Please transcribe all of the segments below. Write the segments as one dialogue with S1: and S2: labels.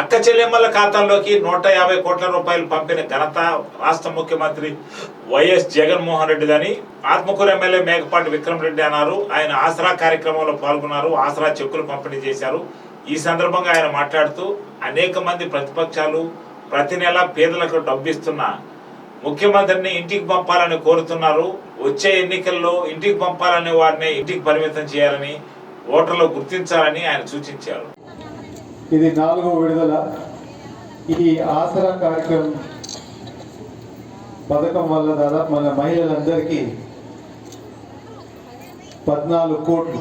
S1: అక్క చెల్లెమ్మల ఖాతాల్లోకి నూట యాభై కోట్ల రూపాయలు పంపిన ఘనత రాష్ట్ర ముఖ్యమంత్రి వైఎస్ జగన్మోహన్ రెడ్డిదని ఆత్మకూరు ఎమ్మెల్యే మేకపాటి విక్రమ్ రెడ్డి అన్నారు. ఆయన ఆసరా కార్యక్రమంలో పాల్గొన్నారు. ఆసరా చెక్కులు పంపిణీ చేశారు. ఈ సందర్భంగా ఆయన మాట్లాడుతూ అనేక మంది ప్రతిపక్షాలు ప్రతి నెల పేదలకు డబ్బిస్తున్న ముఖ్యమంత్రిని ఇంటికి పంపాలని కోరుతున్నారు. వచ్చే ఎన్నికల్లో ఇంటికి పంపాలనే వారిని ఇంటికి పరిమితం చేయాలని ఓటర్లు గుర్తించాలని ఆయన సూచించారు.
S2: ఇది నాలుగో విడుదల. ఈ ఆసరా కార్యక్రమం పథకం వల్ల దాదాపు మన మహిళలందరికీ పద్నాలుగు కోట్లు.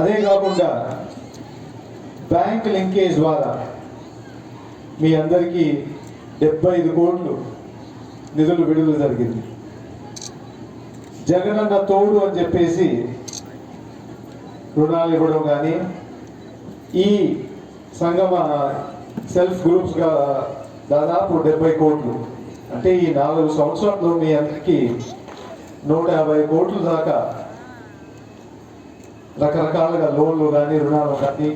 S2: అదే కాకుండా బ్యాంక్ లింకేజ్ ద్వారా మీ అందరికీ డెబ్బై ఐదు కోట్లు నిధులు విడుదల జరిగింది. జగనన్న తోడు అని చెప్పేసి రుణాలు ఇవ్వడం కానీ ఈ సంగమ సెల్ఫ్ గ్రూప్స్గా దాదాపు డెబ్బై కోట్లు. అంటే ఈ నాలుగు సంవత్సరాల్లో మీ అందరికీ నూట యాభై కోట్ల దాకా రకరకాలుగా లోన్లు కానీ రుణాలు కానీ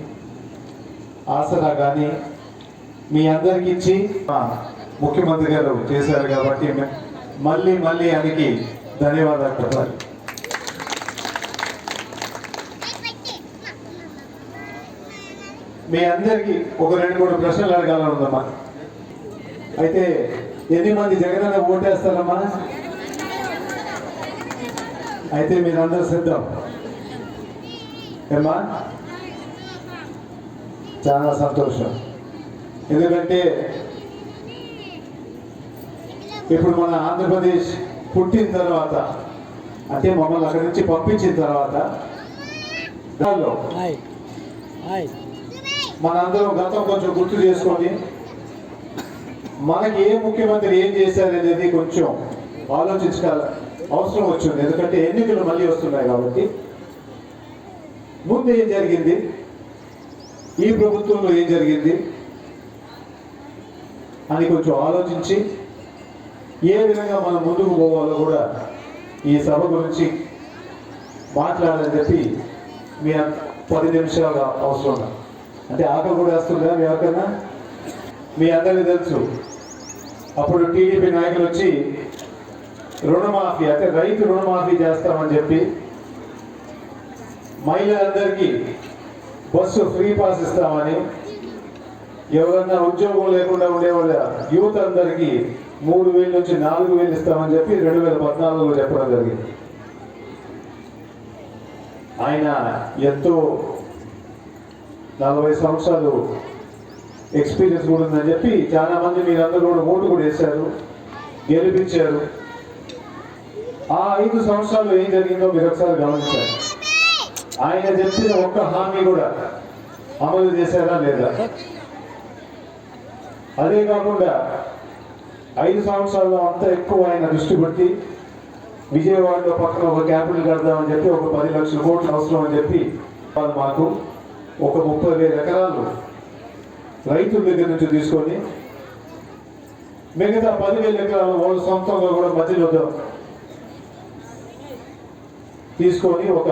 S2: ఆసరా కానీ మీ అందరికి ఇచ్చి ముఖ్యమంత్రి గారు చేశారు కాబట్టి మళ్ళీ మళ్ళీ ఆయనకి ధన్యవాదాలు చెప్పాలి. మీ అందరికి ఒక రెండు మూడు ప్రశ్నలు అడగాలనుందమ్మా. అయితే ఎన్ని మంది జగనన్న ఓటేస్తారమ్మా? అయితే మీరందరూ సిద్ధం. ఏమ్మా? చాలా సంతోషం. ఎందుకంటే ఇప్పుడు మన ఆంధ్రప్రదేశ్ పుట్టిన తర్వాత అంటే మమ్మల్ని అక్కడి నుంచి పంపించిన తర్వాత దానిలో
S3: హాయ్ హాయ్
S2: మనందరం గతం కొంచెం గుర్తు చేసుకొని మనకి ఏ ముఖ్యమంత్రి ఏం చేశారనేది కొంచెం ఆలోచించాల అవసరం వచ్చింది. ఎందుకంటే ఎన్నికలు మళ్ళీ వస్తున్నాయి కాబట్టి. ముందు ఏం జరిగింది? ఈ ప్రభుత్వంలో ఏం జరిగింది? అని కొంచెం ఆలోచించి ఏ విధంగా మనం ముందుకు పోవాలో కూడా ఈ సభ గురించి మాట్లాడాలని చెప్పి మీ పది నిమిషాలు అవసరం. ఉంది. అంటే ఆకలి కూడా వేస్తుందా మీ ఎవరికన్నా మీ అందరికీ తెలుసు. అప్పుడు టీడీపీ నాయకులు వచ్చి రుణమాఫీ అంటే రైతు రుణమాఫీ చేస్తామని చెప్పి మహిళలందరికీ బస్సు ఫ్రీ పాస్ ఇస్తామని ఎవరన్నా ఉద్యోగం లేకుండా ఉండేవాళ్ళ యూత్ అందరికీ మూడు వేలు నుంచి నాలుగు వేలు ఇస్తామని చెప్పి రెండు వేల పద్నాలుగులో చెప్పడం జరిగింది. ఆయన ఎంతో నలభై సంవత్సరాలు ఎక్స్పీరియన్స్ కూడా ఉందని చెప్పి చాలా మంది మీరందరూ కూడా ఓటు కూడా వేశారు గెలిపించారు. ఆ ఐదు సంవత్సరాలు ఏం జరిగిందో మీరు ఒకసారి గమనించారు ఆయన చెప్పిన ఒక్క హామీ కూడా అమలు చేశారా లేదా? అదే కాకుండా ఐదు సంవత్సరాల్లో అంత ఎక్కువ ఆయన దృష్టి పెట్టి విజయవాడలో పక్కన ఒక క్యాపిటల్ కడదామని చెప్పి ఒక పది లక్షల కోట్లు అవసరం అని చెప్పి వాళ్ళు మాకు ఒక ముప్పై వేల ఎకరాలు రైతుల దగ్గర నుంచి తీసుకొని మిగతా పదివేల ఎకరాలు వాళ్ళ సొంతంగా కూడా మధ్యలో తీసుకొని ఒక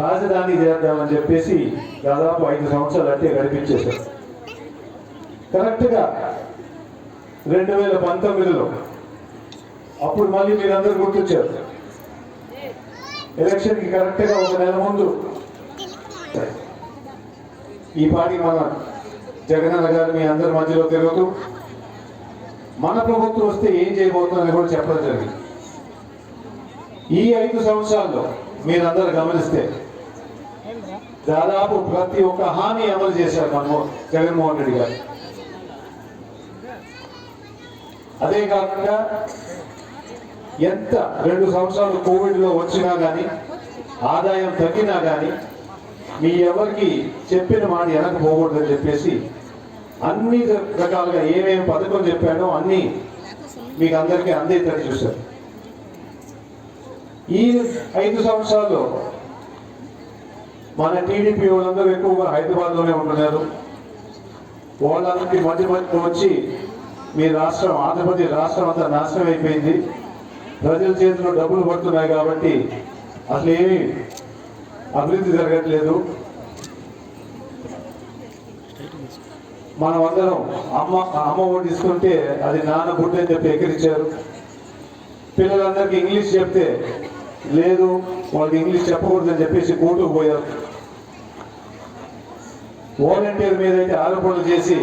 S2: రాజధాని చేద్దామని చెప్పేసి దాదాపు ఐదు సంవత్సరాలు అంటే గడిపించేశారు. కరెక్ట్గా రెండు వేల పంతొమ్మిదిలో అప్పుడు మళ్ళీ మీరందరూ గుర్తొచ్చారు. ఎలక్షన్కి కరెక్ట్గా ఒక నెల ముందు ఈ పాటి మన జగనన్న గారు మీ అందరి మధ్యలో తిరుగుతూ మన ప్రభుత్వం వస్తే ఏం చేయబోతుందని కూడా చెప్పడం జరిగింది. ఈ ఐదు సంవత్సరాల్లో మీరందరూ గమనిస్తే దాదాపు ప్రతి ఒక్క హామీ అమలు చేశారు మన జగన్మోహన్ రెడ్డి గారు. అదే కాకుండా ఎంత రెండు సంవత్సరాలు కోవిడ్లో వచ్చినా కానీ ఆదాయం తగ్గినా కానీ మీ ఎవరికి చెప్పిన మాట వెనక పోకూడదని చెప్పేసి అన్ని రకాలుగా ఏమేమి పథకం చెప్పాడో అన్ని మీకు అందరికీ అందేటట్టు చూశారు. ఈ ఐదు సంవత్సరాల్లో మన టీడీపీ వాళ్ళందరూ ఎక్కువగా హైదరాబాద్లోనే ఉంటున్నారు. వాళ్ళందరికీ మధ్య మధ్య వచ్చి మీ రాష్ట్రం ఆంధ్రప్రదేశ్ రాష్ట్రం అంతా నాశనం అయిపోయింది. ప్రజల చేతిలో డబ్బులు పడుతున్నాయి కాబట్టి అసలు ఏమీ అభివృద్ధి జరగట్లేదు. మనం అందరం అమ్మ అమ్మ ఓటు అది నాన్న బుడ్డ అని చెప్పి ఎక్కిరించారు పిల్లలందరికీ ఇంగ్లీష్ చెప్తే లేదు వాళ్ళకి ఇంగ్లీష్ చెప్పకూడదని చెప్పేసి కోర్టుకు పోయారు. వాలంటీర్ మీద అయితే ఆరోపణలు చేసి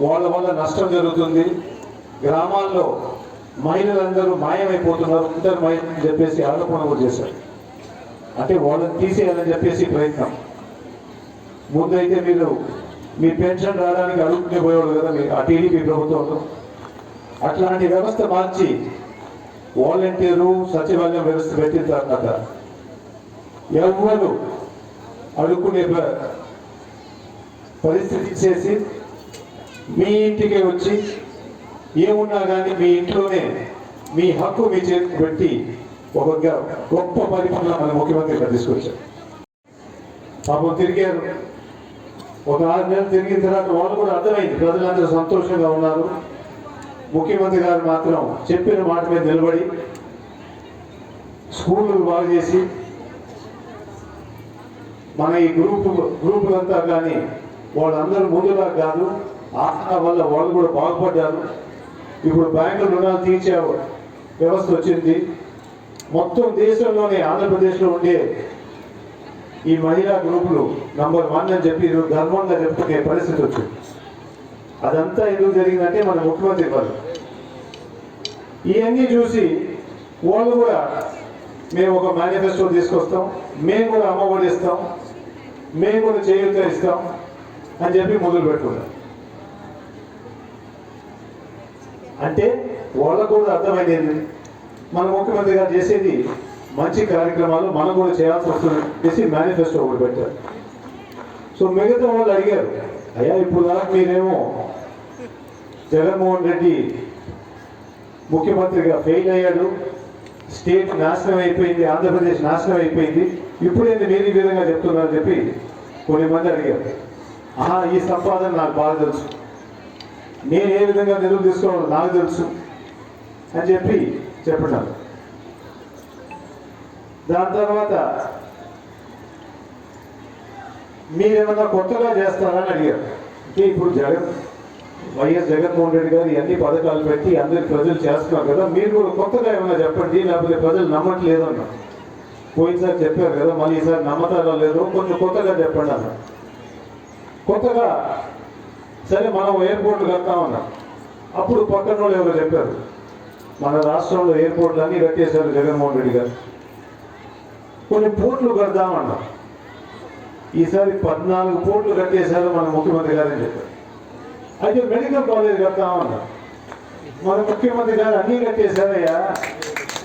S2: వాళ్ళ వల్ల నష్టం జరుగుతుంది. గ్రామాల్లో మహిళలందరూ మాయమైపోతున్నారు. ఇద్దరు మహిళలు చెప్పేసి ఆరోపణ కూడా చేశారు. అంటే వాళ్ళని తీసేయాలని చెప్పేసి ప్రయత్నం. ముందైతే మీరు మీ పెన్షన్ రావడానికి అడుగుకునే పోయేవాళ్ళు కదా మీ ఆ టీడీపీ ప్రభుత్వంలో అట్లాంటి వ్యవస్థ మార్చి వాలంటీరు సచివాలయం వ్యవస్థ పెట్టిన తర్వాత ఎవరు అడుక్కునే పరిస్థితి చేసి మీ ఇంటికి వచ్చి ఏమున్నా కానీ మీ ఇంట్లోనే మీ హక్కు మీ చేతికి పెట్టి ఒక గొప్ప పరిపాలన మన ముఖ్యమంత్రి గారు తీసుకొచ్చారు. పాపం తిరిగారు. ఒక ఆరు నెలలు తిరిగిన తర్వాత వాళ్ళు కూడా అర్థమైంది. ప్రజలందరూ సంతోషంగా ఉన్నారు. ముఖ్యమంత్రి గారు మాత్రం చెప్పిన మాట మీద నిలబడి స్కూళ్ళు బాగు చేసి మన ఈ గ్రూప్ గ్రూపులంతా కానీ వాళ్ళందరూ ముందులా కాదు ఆసన వల్ల వాళ్ళు కూడా బాగుపడ్డారు. ఇప్పుడు బ్యాంకు రుణాలు తీర్చే వ్యవస్థ వచ్చింది. మొత్తం దేశంలోనే ఆంధ్రప్రదేశ్లో ఉండే ఈ మహిళా గ్రూపులు నంబర్ వన్ అని చెప్పి ఈరోజు గర్వంగా చెప్పుకునే పరిస్థితి వచ్చింది. అదంతా ఎందుకు జరిగిందంటే మన ముఖ్యమంత్రి వాళ్ళు ఇవన్నీ చూసి వాళ్ళు కూడా మేము ఒక మేనిఫెస్టో తీసుకొస్తాం మేము కూడా అమ్మఒడి ఇస్తాం మేము కూడా చేయూత ఇస్తాం అని చెప్పి మొదలు పెట్టుకున్నాం అంటే వాళ్ళకు కూడా అర్థమైంది మన ముఖ్యమంత్రి గారు చేసేది మంచి కార్యక్రమాలు మనం కూడా చేయాల్సి వస్తుంది చేసి మేనిఫెస్టో ఒకటి పెట్టారు. సో మిగతా వాళ్ళు అడిగారు అయ్యా ఇప్పుడు దాకా మీరేమో జగన్మోహన్ రెడ్డి ముఖ్యమంత్రిగా ఫెయిల్ అయ్యాడు స్టేట్ నాశనం అయిపోయింది ఆంధ్రప్రదేశ్ నాశనం అయిపోయింది ఇప్పుడేంది మీరు ఈ విధంగా చెప్తున్నారని చెప్పి కొన్ని మంది అడిగారు. ఆహా ఈ సంపాదన నాకు బాగా తెలుసు. నేను ఏ విధంగా నిధులు తీసుకోవాలో నాకు తెలుసు అని చెప్పి చెప్పడం. దాని తర్వాత మీరేమన్నా కొత్తగా చేస్తారని అడిగారు. అంటే ఇప్పుడు జగన్ వైఎస్ జగన్మోహన్ రెడ్డి గారు ఇవన్నీ పథకాలు పెట్టి అందరికి ప్రజలు చేస్తున్నారు కదా మీరు కూడా కొత్తగా ఏమైనా చెప్పండి లేకపోతే ప్రజలు నమ్మట్లేదు అన్న పోయినసారి చెప్పారు కదా మళ్ళీ ఈసారి నమ్మతారా లేదో కొంచెం కొత్తగా చెప్పండి అన్న కొత్తగా సరే మనం ఎయిర్పోర్ట్ కడతామన్నా అప్పుడు పక్కన వాళ్ళు ఎవరో చెప్పారు. మన రాష్ట్రంలో ఎయిర్పోర్ట్లు అన్నీ కట్టేశారు జగన్మోహన్ రెడ్డి గారు. కొన్ని పోర్ట్లు కడదామన్నా. ఈసారి పద్నాలుగు పోర్ట్లు కట్టేశారు మన ముఖ్యమంత్రి గారని చెప్పారు. అయితే మెడికల్ కాలేజ్ కడతామన్నా. మన ముఖ్యమంత్రి గారు అన్నీ కట్టేశారయ్యా.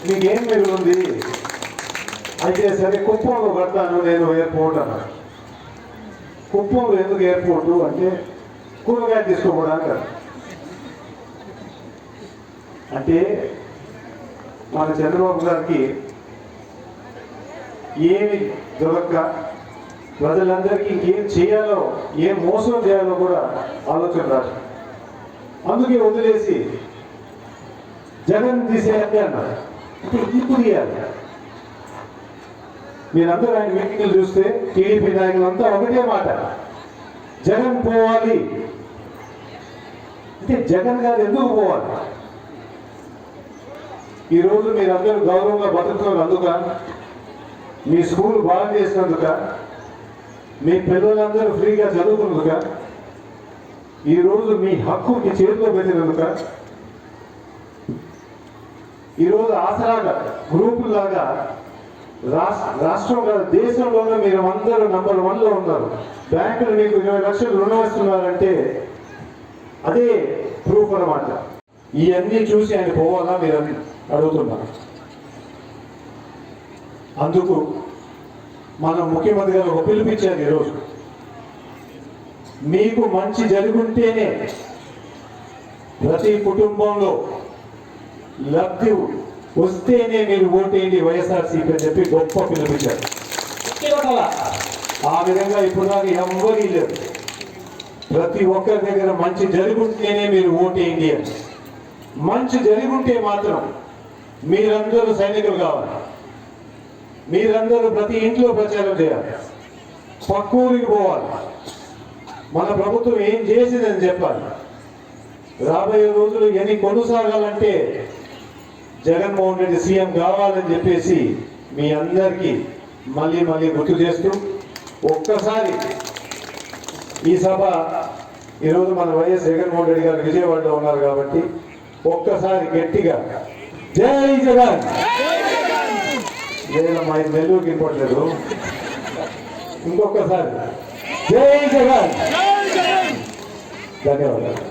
S2: మీకేం మిగులుంది అయితే సరే కుప్పంలో కడతాను నేను ఎయిర్పోర్ట్ అన్నా. కుప్పంలో ఎందుకు ఎయిర్పోర్టు? అంటే కూరగాయలు తీసుకోపోవడానికి అంటే మన చంద్రబాబు గారికి ఏమి దొరక్క ప్రజలందరికీ ఇంకేం చేయాలో ఏం మోసం చేయాలో కూడా ఆలోచన రాదు. అందుకే వదిలేసి జగన్ తీసేయండి అన్నారు. అంటే ఇప్పుడు తీయాలి. మీరందరూ ఆయన మీటింగ్లు చూస్తే టీడీపీ నాయకులంతా ఒకటే మాట. జగన్ పోవాలి. అంటే జగన్ గారు ఎందుకు పోవాలి? ఈరోజు మీరందరూ గౌరవంగా బతుకుతున్నారు అందుక మీ స్కూల్ బాగా చేసినందుక మీ పిల్లలందరూ ఫ్రీగా చదువుకున్నందుక ఈరోజు మీ హక్కు మీ చేతిలో పెట్టినందుక ఈరోజు ఆసరాగా గ్రూపులాగా రాష్ట్ర రాష్ట్రం కాదు దేశంలోనే మీరు అందరూ నంబర్ వన్లో ఉన్నారు. బ్యాంకులు మీకు ఇరవై లక్షలు రుణం ఇస్తున్నారంటే అదే ప్రూఫ్ అన్నమాట. ఇవన్నీ చూసి ఆయన పోవాలా మీరు అడుగుతున్నారు. అందుకు మన ముఖ్యమంత్రి గారు ఒక పిలుపిచ్చారు ఈరోజు. మీకు మంచి జరుగుంటేనే ప్రతి కుటుంబంలో లబ్ధి వస్తేనే మీరు ఓటేయండి వైఎస్ఆర్సీపీ అని చెప్పి గొప్ప పిలుపుచ్చారు ఆ విధంగా ఇప్పుడు దాకా ఎవ్వరీ లేరు. ప్రతి ఒక్కరి దగ్గర మంచి జరుగుంటేనే మీరు ఓటేయండి అని. మంచి జరుగుంటే మాత్రం మీరందరూ సైనికులు కావాలి. మీరందరూ ప్రతి ఇంట్లో ప్రచారం చేయాలి. పక్కూరికి పోవాలి. మన ప్రభుత్వం ఏం చేసిందని చెప్పాలి. రాబోయే రోజులు ఎన్ని కొనసాగాలంటే జగన్మోహన్ రెడ్డి సీఎం కావాలని చెప్పేసి మీ అందరికీ మళ్ళీ మళ్ళీ గుర్తు చేస్తూ ఒక్కసారి ఈ సభ ఈరోజు మన వైఎస్ జగన్మోహన్ రెడ్డి గారు విజయవాడలో ఉన్నారు కాబట్టి ఒక్కసారి గట్టిగా జై జగన్! లేదమ్మా ఇది నెల్లూరుకి ఇవ్వట్లేదు ఇంకొకసారి. జై జగన్! ధన్యవాదాలు.